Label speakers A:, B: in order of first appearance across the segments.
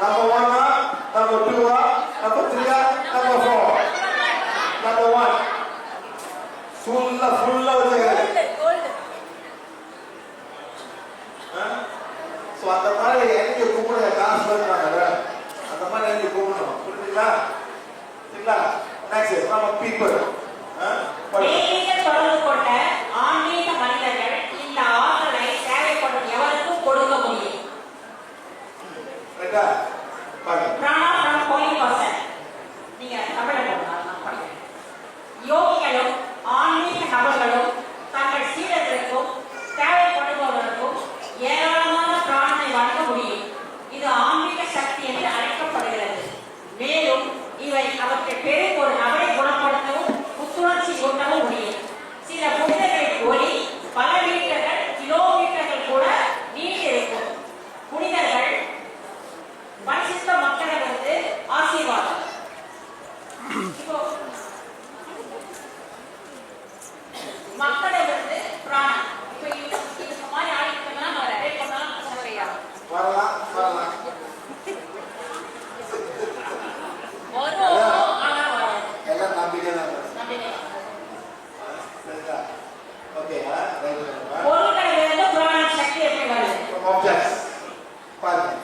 A: Number one, number two, number three, number four. Number one. ஃபுல்லா ஃபுல்லா வச்சுக்கிறது so அந்த மாதிரி எங்கே கூப்பிடுங்க? காசு வருவாங்க அந்த மாதிரி எங்கே கூப்பிடணும்? புரியுதுங்களா சரிங்களா? நெக்ஸ்ட் நம்ம பீப்புள்
B: Tegak. Pagi. trabalho.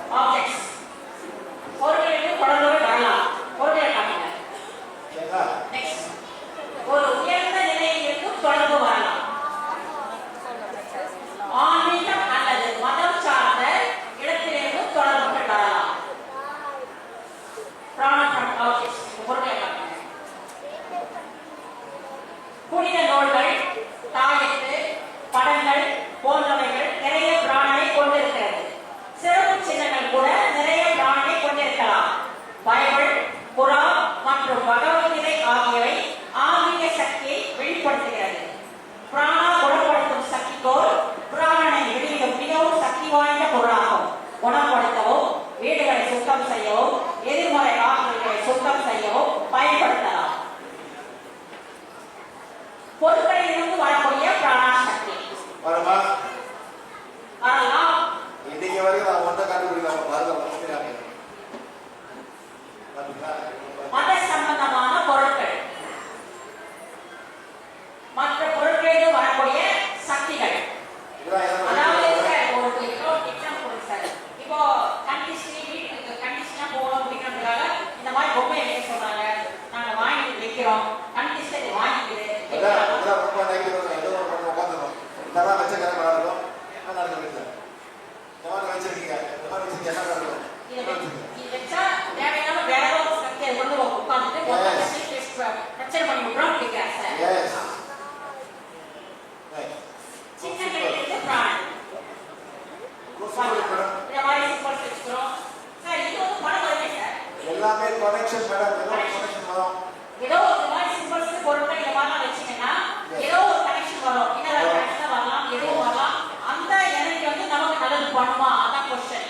A: பேர் கனெக்ஷன் மேடம் ஏதோ கனெக்ஷன் வரும்.
B: ஏதோ ஒரு மாதிரி சிம்பிள்ஸ் பொருட்கள் இந்த மாதிரி வச்சீங்கன்னா ஏதோ ஒரு கனெக்ஷன் வரும். இன்னொரு கனெக்ஷன் வரலாம் ஏதோ வரலாம்? அந்த எனர்ஜி வந்து நமக்கு நல்லது பண்ணுமா? அதான் கொஸ்டின்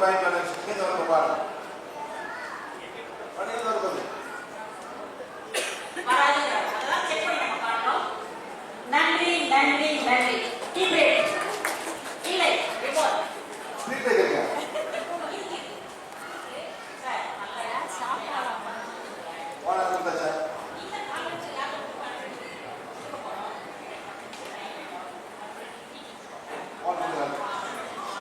A: பாய்
B: மேனேஜ்
A: இங்கே திறந்து பாருங்க. நன்றி நன்றி நன்றி.